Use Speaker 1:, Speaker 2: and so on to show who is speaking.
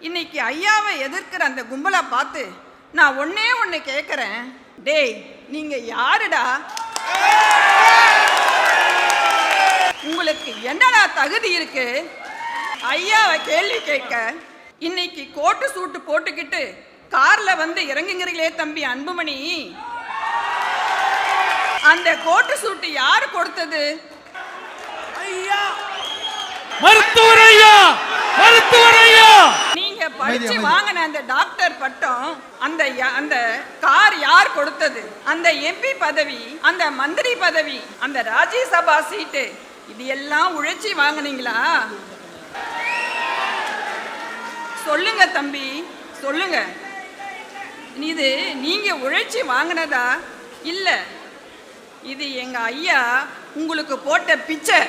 Speaker 1: இன்னைக்கு ஐயாவை எதிர்க்கிற அந்த கும்பலை பார்த்து நான் ஒன்னே ஒன்று கேட்குறேன் டேய் நீங்கள் யாருடா? உங்களுக்கு என்னடா தகுதி இருக்கு? ஐயாவை கேள்வி கேட்க இன்னைக்கு கோட்டு சூட்டு போட்டுக்கிட்டு கார்ல வந்து இறங்குங்கிறீங்களே தம்பி அன்புமணி. அந்த கோட்டு சூட்டு யாரு கொடுத்தது? ஐயா!
Speaker 2: மருத்துவர் ஐயா மருத்துவர் ஐயா
Speaker 1: நீங்க படிச்சு
Speaker 3: அமைதி.
Speaker 1: வாங்கின அந்த டாக்டர் பட்டம் அந்த அந்த கார் யார் கொடுத்தது? அந்த எம்பி பதவி அந்த மந்திரி பதவி அந்த ராஜ்யசபா சீட்டு இது எல்லாம் உழைச்சி வாங்குனீங்களா? சொல்லுங்க தம்பி சொல்லுங்க. இது நீங்க உழைச்சி வாங்கினதா? இல்ல. இது எங்க ஐயா உங்களுக்கு போட்ட பிச்சை.